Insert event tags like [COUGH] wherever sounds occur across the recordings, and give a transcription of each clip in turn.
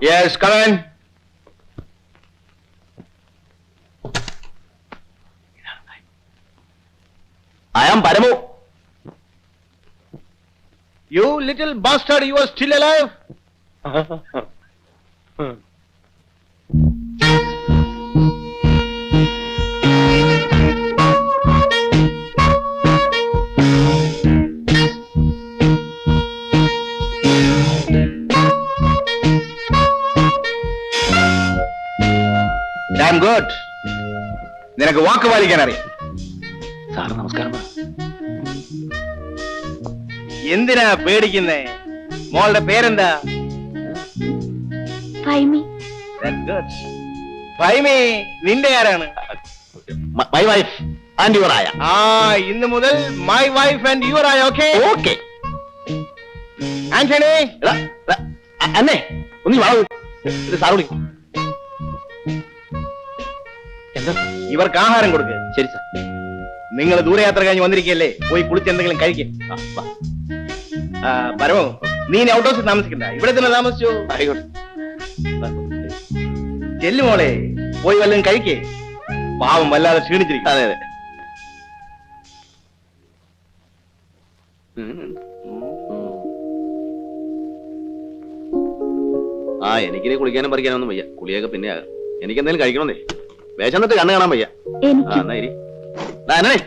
Yes, come in. I am Paramu. You little bastard, you are still alive? [LAUGHS] Damn good. നിനക്ക് വാക്ക് പാലിക്കാൻ അറിയാം. Sir നമസ്കാരം. എന്തിനാ പേടിക്കുന്നേ? മോളുടെ പേരെന്താ? ഫൈമി. That's good. ഫൈമി നിന്റെ ആരാണ്? മൈ വൈഫ് ആൻഡ് യുവർ ആയ ആ ഇന്ന് മുതൽ മൈ വൈഫ് ആൻഡ് യുവർ ആയ ഓക്കെ ഓക്കെ ആന്റണി അന്നേ ഒന്ന് വാ. സാർ വിളിക്കും ഇവർക്ക് ആഹാരം കൊടുക്ക്. ശരി സാർ. നിങ്ങൾ ദൂരയാത്ര കഴിഞ്ഞ് വന്നിരിക്കല്ലേ പോയി കുളിച്ച് എന്തെങ്കിലും കഴിക്കും. പരമോ നീ ഔട്ട് ഹൗസിൽ താമസിക്കണ്ട. ഇവിടെ തന്നെ താമസിച്ചു? ആയിക്കോട്ടെ. ചെല്ലു മോളെ പോയി വല്ലതും കഴിക്കേ. പാവം വല്ലാതെ ക്ഷീണിച്ചിരിക്കും അതെ അതെ. ആ എനിക്കിനെ കുളിക്കാനും പറിക്കാനൊന്നും വയ്യ. കുളിയൊക്കെ പിന്നെ ആകാം. എനിക്ക് എന്തെങ്കിലും കഴിക്കണമെന്നേ വേഷന്നിട്ട് കണ്ണു കാണാൻ വയ്യ. ആ എനിക്ക് എന്നാ ഇരി. ദാ, ആന്റണി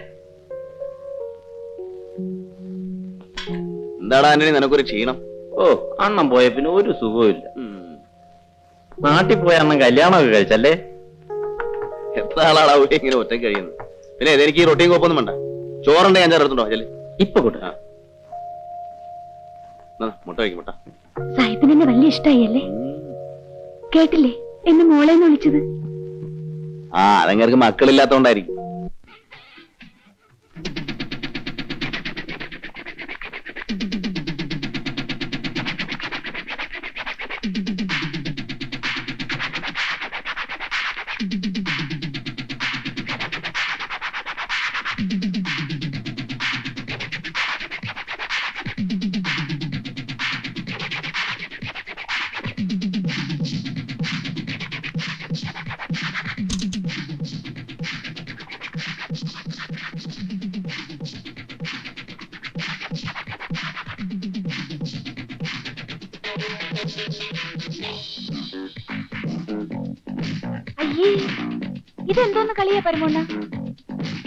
എന്താടാ ആന്റണി നിനക്കൊരു ക്ഷീണം? ഓ അണ്ണം പോയ പിന്നെ ഒരു സുഖവും ഉം. നാട്ടിൽ പോയ അണ്ണൻ കല്യാണമൊക്കെ കഴിച്ചല്ലേ? എത്ര ആളാടാ ഇങ്ങനെ ഒറ്റയ്ക്ക് കഴിയുന്നത്? പിന്നെ എനിക്ക് ഈ റൊട്ടിയും കോപ്പൊന്നും വേണ്ട. ചോറുണ്ടെങ്കിൽ ഞാൻ എടുത്തുണ്ടോ ചെല്ലേ ഇപ്പൊ കൂട്ട. മുട്ട വയ്ക്കും മുട്ട. സാഹിബിന് എന്നെ വലിയ ഇഷ്ടമായി അല്ലേ? കേട്ടില്ലേ? എന്നെ മോളെന്ന് വിളിച്ചത്. ആ അതങ്ങർക്ക് മക്കളില്ലാത്തോണ്ടായിരിക്കും. അയ്യേ ഇതെന്തോന്ന് കളിയാ പരമോണ്ണ?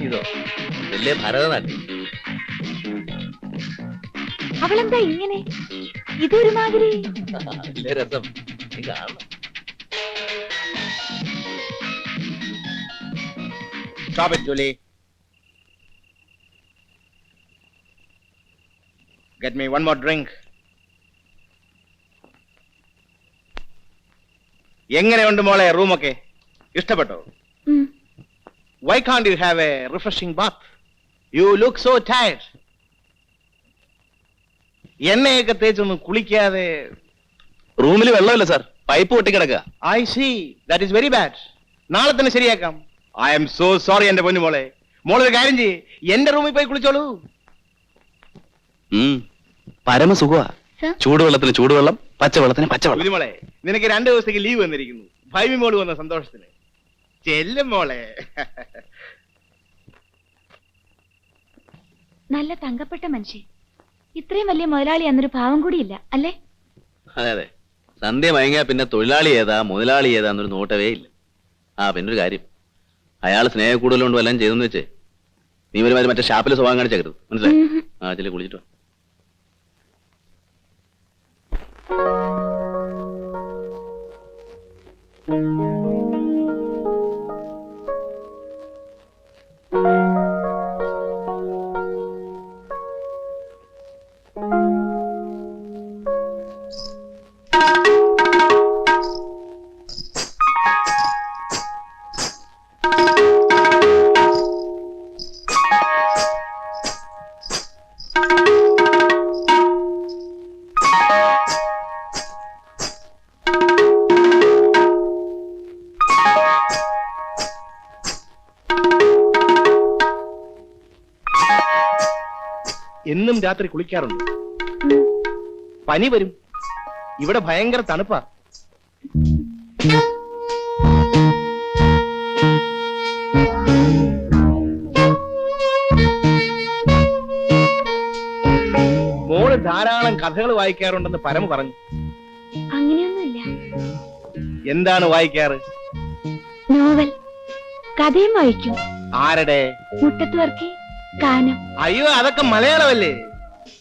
ഇതോ വലിയ ഭരതനാട്യം. അവളെന്താ ഇങ്ങനെ? ഇതൊരുമാതിരി. രസം. Stop it, Julie. Get me one more drink. എങ്ങനെയുണ്ട് മോളെ റൂമൊക്കെ? ഇഷ്ടപ്പെട്ടോ. Why can't you have a refreshing bath you look so tired എണ്ണയൊക്കെ തേച്ചൊന്നും കുളിക്കാതെ റൂമിൽ വെള്ളമില്ല sir. Pipe പൊട്ടിക്കിടക്കുക I see that is very bad നാളെ തന്നെ ശരിയാക്കാം. ഐ എം സോ സോറി എന്റെ പൊന്നു മോളെ. മോളൊരു കാര്യം ചെയ്യ്. എന്റെ റൂമിൽ പോയി കുളിച്ചോളൂ. പരമസുഖ ചൂടുവെള്ളത്തിന് ചൂടുവെള്ളം. പച്ചവെള്ളത്തിന് പച്ചവെള്ളം. കുഞ്ഞുമോളെ നിനക്ക് രണ്ട് ദിവസത്തേക്ക് ലീവ് വന്നിരിക്കുന്നു. ഭൈമി മോൾ വന്ന സന്തോഷത്തിന്. ചെല്ലും മോളെ. നല്ല തങ്കപ്പെട്ട മനുഷ്യൻ. ഇത്രയും വലിയ മുതലാളി അന്നൊരു ഭാവം കൂടിയില്ല അല്ലേ? അതെ അതെ. സന്ധ്യ മയങ്ങിയാ പിന്നെ തൊഴിലാളി ഏതാ മുതലാളി ഏതാ എന്നൊരു നോട്ടവേ ഇല്ല. ആ പിന്നെ ഒരു കാര്യം. അയാൾ സ്നേഹ കൂടുതലുകൊണ്ട് വല്ലതും ചെയ്തെന്ന് വെച്ചേ? നീ ഒരുമാതിരി മറ്റേ ഷാപ്പിൽ സ്വഭാവം കാണിച്ചേക്കരുത്. മനസ്സിലായി. ആ ചെല്ലി കുളിച്ചിട്ടോ thank you. എന്നും രാത്രി കുളിക്കാറുണ്ട്. പനി വരും. ഇവിടെ ഭയങ്കര തണുപ്പാ. മോൾ ധാരാളം കഥകൾ വായിക്കാറുണ്ടെന്ന് പരമ പറഞ്ഞു. അങ്ങനെയൊന്നുമില്ല. എന്താണ് വായിക്കാറ്? നോവൽ. കഥയും വായിക്കും. ആരുടെ? മുട്ടത്ത് വർക്കി. ഗാനം. അയ്യോ അതൊക്കെ മലയാളമല്ലേ?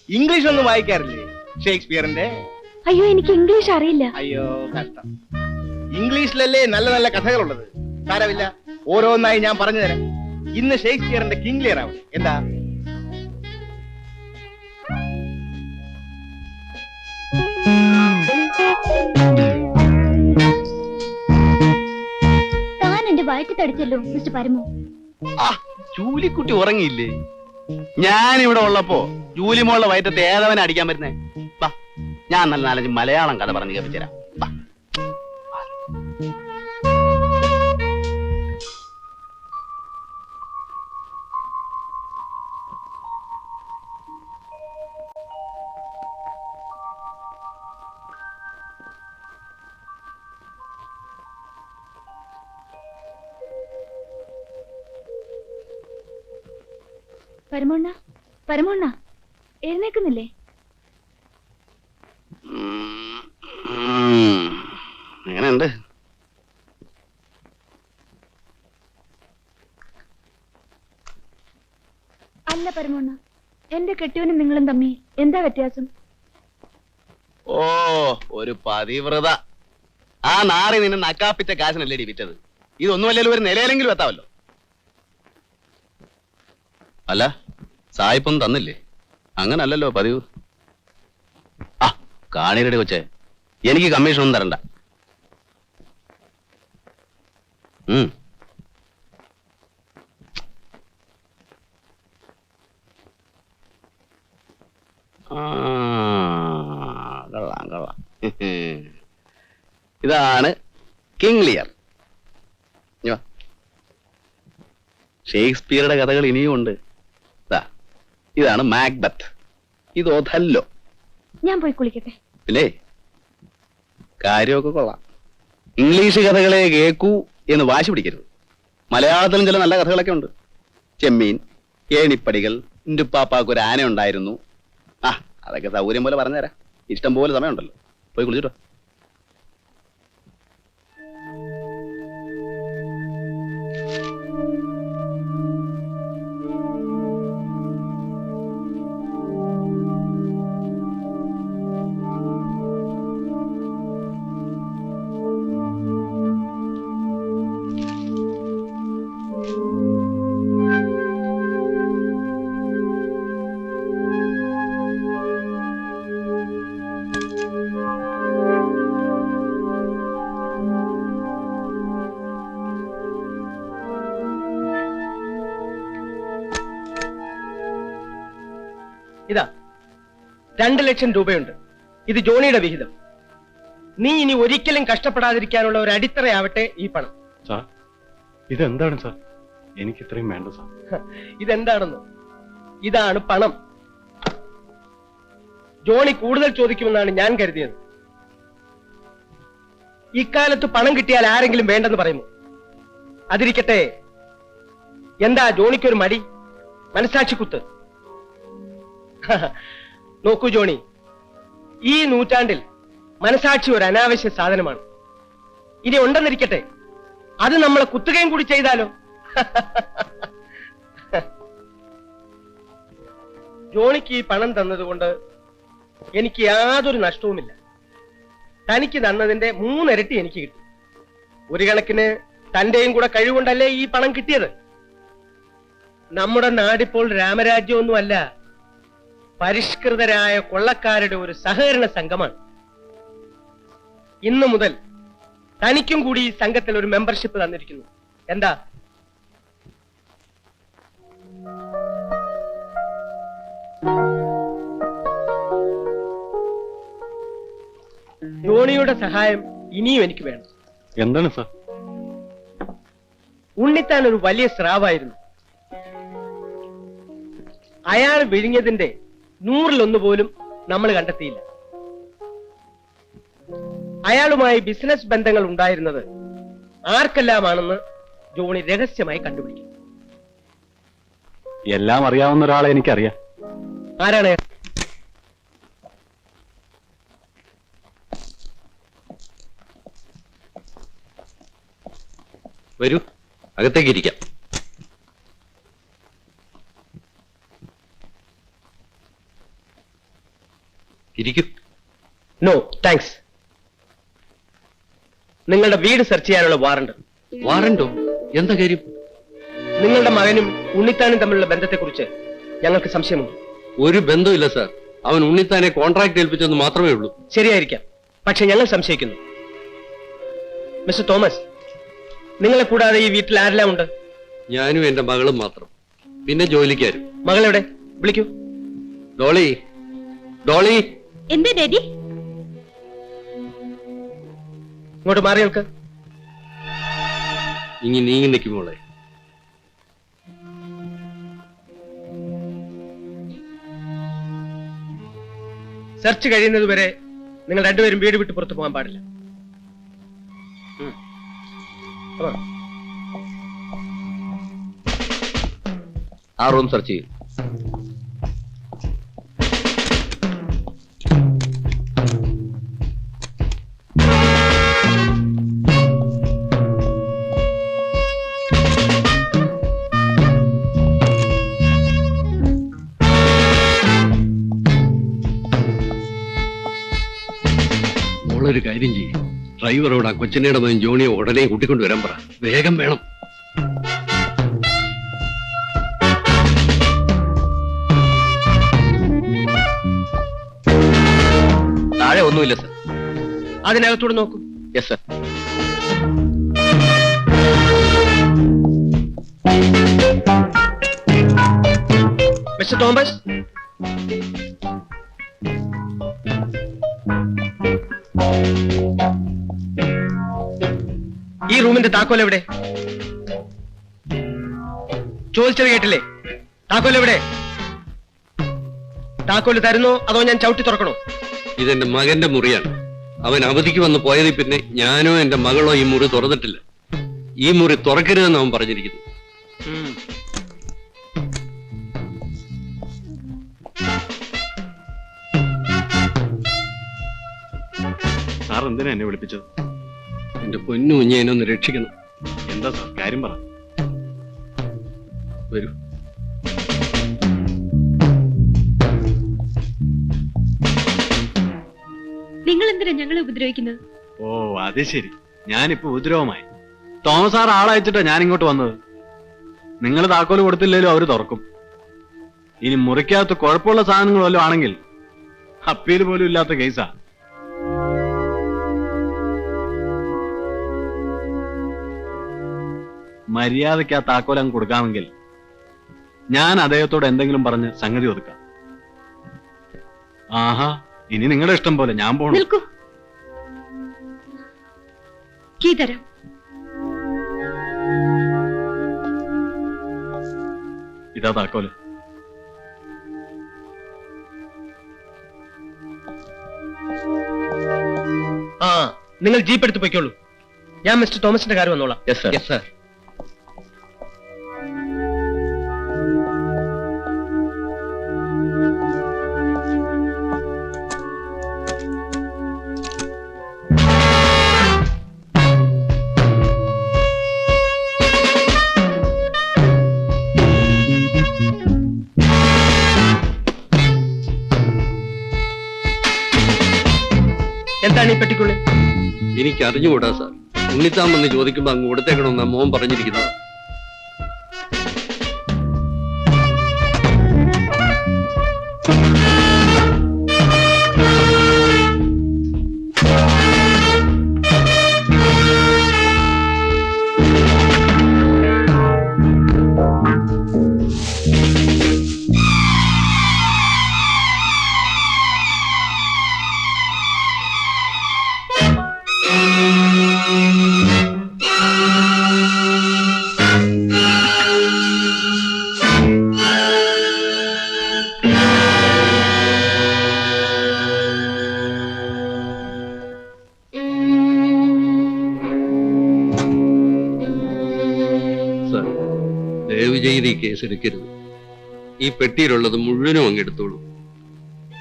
ഇംഗ്ലീഷ് ഒന്നും വായിക്കാറില്ലേ? ഷേക്സ്പിയറിന്റെ? അയ്യോ എനിക്ക് ഇംഗ്ലീഷ് അറിയില്ല. അയ്യോ കഷ്ടം. ഇംഗ്ലീഷിലല്ലേ നല്ല നല്ല കഥകളുള്ളത്? സാരമില്ല. ഓരോന്നായി ഞാൻ പറഞ്ഞു തരാം ഇന്ന് ഷേക്സ്പിയറിന്റെ കിങ് ലിയർ ആവും എന്താ? താൻ എന്റെ വയറ്റി തടിച്ചല്ലോ മിസ്റ്റർ പരമു. ജൂലിക്കുട്ടി ഉറങ്ങിയില്ലേ? ഞാൻ ഇവിടെ ഉള്ളപ്പോ ജൂലി മോളുടെ വയറ്റത്ത് ഏതവനെ അടിക്കാൻ പറ്റുന്നേ ഞാൻ നല്ല നാലഞ്ച് മലയാളം കഥ പറഞ്ഞു കേൾപ്പിച്ചുതരാം. പരമോണ്ണ പരമോണ്ണ എഴുന്നേക്കുന്നില്ലേ. എങ്ങനെയുണ്ട്? അല്ല പരമോണ്ണ എന്റെ കെട്ടിയവനും നിങ്ങളും തമ്മി എന്താ വ്യത്യാസം? ഓ ഒരു പതിവ്രത. ആ നാറി നിന്നെ നക്കാപ്പിച്ച കാശിനല്ലേടി വിറ്റത്? ഇതൊന്നുമല്ലല്ലോ ഒരു നിലയിലെങ്കിലും എത്താവല്ലോ അല്ല സായിപ്പൊന്നും തന്നില്ലേ? അങ്ങനല്ലല്ലോ പതിവ്. ആ കാണിയുടെ കൊച്ചെ എനിക്ക് കമ്മീഷൻ ഒന്നും തരണ്ട. [LAUGHS] ഇതാണ് കിങ് ലിയർ. ഷേക്സ്പിയറുടെ കഥകൾ ഇനിയും ഉണ്ട്. ദാ, ഇതാണ് മാക്ബത്ത് ഇത് ഒഥല്ലോ ഞാൻ പോയി കുളിക്കട്ടെ. പിന്നെ? കാര്യമൊക്കെ കൊള്ളാം. ഇംഗ്ലീഷ് കഥകളെ കേക്കൂ എന്ന് വാശി പിടിക്കരുത്. മലയാളത്തിലും ചില നല്ല കഥകളൊക്കെ ഉണ്ട്. ചെമ്മീൻ ഏണിപ്പടികൾ ഇന്റുപ്പാപ്പാക്ക് ഒരു ആന ഉണ്ടായിരുന്നു. ആ അതൊക്കെ സൗകര്യം പോലെ പറഞ്ഞുതരാം. ഇഷ്ടം പോലെ സമയമുണ്ടല്ലോ. പോയി കുളിച്ചിട്ടോ? രണ്ട് ലക്ഷം രൂപയുണ്ട്. ഇത് ജോണിയുടെ വിഹിതം. നീ ഇനി ഒരിക്കലും കഷ്ടപ്പെടാതിരിക്കാനുള്ള ഒരു അടിത്തറയാവട്ടെ ഈ പണം. സാർ ഇതെന്താണ് സാർ? എനിക്ക് ഇത്രയും വേണ്ട സാർ. ഇതെന്താണെന്ന്? ഇതാണ് പണം. ജോണി കൂടുതൽ ചോദിക്കുമെന്നാണ് ഞാൻ കരുതിയത്. ഇക്കാലത്ത് പണം കിട്ടിയാൽ ആരെങ്കിലും വേണ്ടെന്ന് പറയുന്നു അതിരിക്കട്ടെ. എന്താ ജോണിക്കൊരു മടി? മനസാക്ഷിക്കുത്ത്. നോക്കൂ ജോണി. ഈ നൂറ്റാണ്ടിൽ മനസാക്ഷി ഒരു അനാവശ്യ സാധനമാണ്. ഇനി ഉണ്ടെന്നിരിക്കട്ടെ. അത് നമ്മളെ കുത്തുകയും കൂടി ചെയ്താലോ? ജോണിക്ക് ഈ പണം തന്നതുകൊണ്ട് എനിക്ക് യാതൊരു നഷ്ടവുമില്ല. തനിക്ക് തന്നതിന്റെ മൂന്നിരട്ടി എനിക്ക് കിട്ടി. ഒരു കണക്കിന് തന്റെയും കൂടെ കഴിവുകൊണ്ടല്ലേ ഈ പണം കിട്ടിയത്? നമ്മുടെ നാടിപ്പോൾ രാമരാജ്യമൊന്നുമല്ല. പരിഷ്കൃതരായ കൊള്ളക്കാരുടെ ഒരു സഹകരണ സംഘമാണ്. ഇന്നു മുതൽ തനിക്കും കൂടി ഈ സംഘത്തിൽ ഒരു മെമ്പർഷിപ്പ് തന്നിരിക്കുന്നു. എന്താ? ധോണിയുടെ സഹായം ഇനിയും എനിക്ക് വേണം. എന്താണ് സർ? ഉണ്ണിത്താൻ ഒരു വലിയ സ്രാവായിരുന്നു. അയാൾ വിഴിഞ്ഞതിന്റെ നൂറിലൊന്ന് പോലും നമ്മൾ കണ്ടെത്തിയില്ല. അയാളുമായി ബിസിനസ് ബന്ധങ്ങൾ ഉണ്ടായിരുന്നത് ആർക്കെല്ലാമാണെന്ന് ജോണി രഹസ്യമായി കണ്ടുപിടിക്കും. എല്ലാം അറിയാവുന്ന ഒരാളെ എനിക്കറിയാം. ആരാണ്? വരൂ അകത്തേക്ക് ഇരിക്കാം. ഇരിക്കൂ. നോ താങ്ക്സ് നിങ്ങളുടെ വീട് സെർച്ച് ചെയ്യാനുള്ള വാറണ്ട് വാറണ്ടോ എന്താ കാര്യം? നിങ്ങളുടെ മകനും ഉണ്ണിത്താനും തമ്മിലുള്ള ബന്ധത്തെക്കുറിച്ച് ഞങ്ങൾക്ക് സംശയമുണ്ട്. ഒരു ബന്ധമില്ല സാർ അവൻ ഉണ്ണിത്താനെ കോൺട്രാക്ട് ഏൽപ്പിച്ചെന്ന് മാത്രമേ ഉള്ളൂ. ശരിയായിരിക്കാം. പക്ഷെ ഞങ്ങൾ സംശയിക്കുന്നു. മിസ്റ്റർ തോമസ് നിങ്ങളെ കൂടാതെ ഈ വീട്ടിൽ ആരെല്ലാം ഉണ്ട്? ഞാനും എന്റെ മകളും മാത്രം. പിന്നെ ജോലിക്കാരും. മകളെവിടെ? വിളിക്കൂ. ഡോളി. ഡോളി. എന്താ ഡാഡി ഇങ്ങോട്ട് മാറി നിൽക്ക്. ഇനി നീങ്ങി നിൽക്കുമോളെ സെർച്ച് കഴിയുന്നത് വരെ നിങ്ങൾ രണ്ടുപേരും വീട് വിട്ട് പുറത്തു പോകാൻ പാടില്ല. ആ റൂം സെർച്ച് ചെയ്യും. മോളൊരു കാര്യം ചെയ്യും. ഡ്രൈവറോട് ആ കൊച്ചിനയുടെ മകൻ ജോണിയെ ഉടനെ കൂട്ടിക്കൊണ്ട് വരാൻ പറ. വേഗം വേണം. താഴെ ഒന്നുമില്ല സർ. അതിനകത്തൂടെ നോക്കൂ. Yes sir mister Thomas? റൂമിന്റെ താക്കോൽ എവിടെ? ചോദിച്ചത് കേട്ടില്ലേ? താക്കോൽ എവിടെ? താക്കോൽ തരുന്നോ അതോ ഞാൻ ചവിട്ടി തുറക്കണോ? ഇതെന്റെ മകന്റെ മുറിയാണ്. അവൻ അവധിക്ക് വന്ന് പോയതിൽ പിന്നെ ഞാനോ എന്റെ മകളോ ഈ മുറി തുറന്നിട്ടില്ല. ഈ മുറി തുറക്കരുതെന്ന് അവൻ പറഞ്ഞിരിക്കുന്നു. സാർ എന്തിനാ എന്നെ വിളിപ്പിച്ചത്? എന്റെ പൊന്നു കുഞ്ഞെ എന്നെ ഒന്ന് രക്ഷിക്കണം. എന്താ സാർ? കാര്യം പറ. വരൂ. നിങ്ങൾ എന്തിനാ ഞങ്ങളെ ഉപദ്രവിക്കുന്നത്? ഓ അത് ശരി. ഞാനിപ്പോ ഉപദ്രവമായി. തോമസ് സാർ ആളയച്ചിട്ടാ ഞാൻ ഇങ്ങോട്ട് വന്നത്. നിങ്ങൾ താക്കോൽ കൊടുത്തില്ലേലും അവർ തുറക്കും. ഇനി മുറിക്കകത്ത് കുഴപ്പമുള്ള സാധനങ്ങൾ വല്ലതും ആണെങ്കിൽ അപ്പീൽ പോലും ഇല്ലാത്ത കേസാ. മര്യാദയ്ക്ക് ആ താക്കോൽ അങ്ങ് കൊടുക്കാമെങ്കിൽ ഞാൻ അദ്ദേഹത്തോട് എന്തെങ്കിലും പറഞ്ഞ് സംഗതി ഒതുക്കാം. ആഹാ ഇനി നിങ്ങളുടെ ഇഷ്ടം പോലെ ഞാൻ പോണം. നിൽക്കൂ. കീ തരാം ഇതാ താക്കോൽ. ആ നിങ്ങൾ ജീപ്പ് എടുത്ത് പൊയ്ക്കോളൂ. ഞാൻ മിസ്റ്റർ തോമസിന്റെ കാര്യം വന്നോളാം. യെസ് സർ യെസ് സർ എന്താണ് ഈ പെട്ടിക്കുള്ളിൽ? എനിക്ക് അറിഞ്ഞുകൂടാ സാർ ഉണ്ണിത്താമെന്ന് ചോദിക്കുമ്പോ അങ്ങ് കൊടുത്തേക്കണമെന്നാ മോൻ പറഞ്ഞിരിക്കുന്നത്. എടുക്കരുത് ഈ പെട്ടിയിലുള്ളത് മുഴുവനും അങ്ങ് എടുത്തോളൂ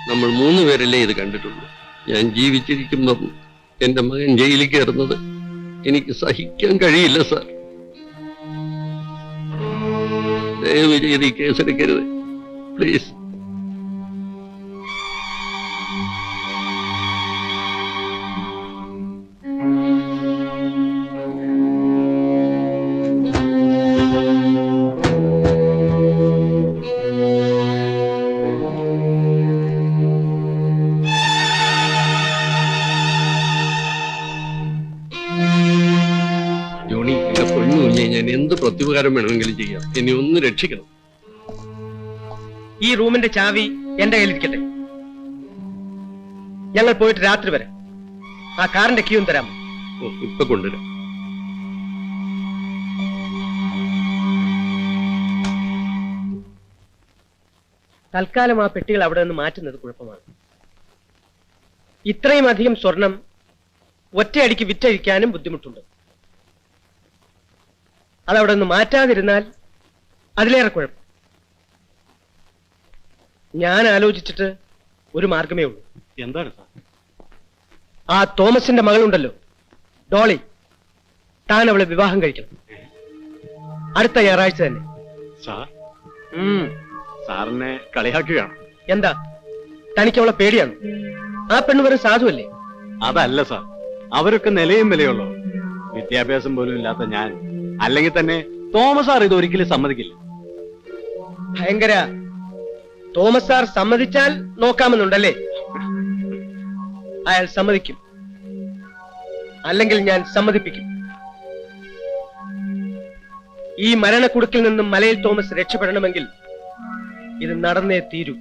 നമ്മൾ മൂന്ന് പേരല്ലേ ഇത് കണ്ടിട്ടുള്ളൂ. ഞാൻ ജീവിച്ചിരിക്കുമ്പം എന്റെ മകൻ ജയിലിൽ കയറുന്നത് എനിക്ക് സഹിക്കാൻ കഴിയില്ല സാർ. ദയവ് ചെയ്ത് ഈ കേസെടുക്കരുത്. പ്ലീസ്. എന്നെ ഒന്ന് രക്ഷിക്കണം. ഈ റൂമിന്റെ ചാവി എന്റെ കയ്യിലിരിക്കട്ടെ. ഞങ്ങൾ പോയിട്ട് രാത്രി വരെ. ആ കാറിന്റെ ക്യൂ തരാമോ ഓ, ഇപ്പൊ കൊണ്ടുവരാം. തൽക്കാലം ആ പെട്ടികൾ അവിടെ നിന്ന് മാറ്റുന്നത് കുഴപ്പമാണ്. ഇത്രയും അധികം സ്വർണം ഒറ്റയടിക്ക് വിറ്റഴിക്കാനും ബുദ്ധിമുട്ടുണ്ട്. അതവിടെ നിന്ന് മാറ്റാതിരുന്നാൽ അതിലേറെ കുഴപ്പം. ഞാൻ ആലോചിച്ചിട്ട് ഒരു മാർഗമേ ഉള്ളൂ. എന്താണ് സാർ? ആ തോമസിന്റെ മകളുണ്ടല്ലോ ഡോളി താൻ അവളെ വിവാഹം കഴിക്കണം. അടുത്ത ഞായറാഴ്ച തന്നെ. സാർ? ഉം. സാറിനെ കളിയാക്കുകയാണ്. എന്താ? തനിക്ക് അവളെ പേടിയാണ്. ആ പെണ്ണ് വെറും സാധുവല്ലേ അതല്ല സാർ. അവരൊക്കെ നിലയും വിലയുള്ളൂ വിദ്യാഭ്യാസം പോലും ഇല്ലാത്ത ഞാൻ അല്ലെങ്കിൽ തന്നെ തോമസ് സാർ ഇത് ഒരിക്കലും സമ്മതിക്കില്ല. ഭയങ്കര. തോമസ് സാർ സമ്മതിച്ചാൽ നോക്കാമെന്നുണ്ടല്ലേ? അയാൾ സമ്മതിക്കും. അല്ലെങ്കിൽ ഞാൻ സമ്മതിപ്പിക്കും. ഈ മരണക്കുടുക്കിൽ നിന്നും മലയിൽ തോമസ് രക്ഷപ്പെടണമെങ്കിൽ ഇത് നടന്നേ തീരൂ.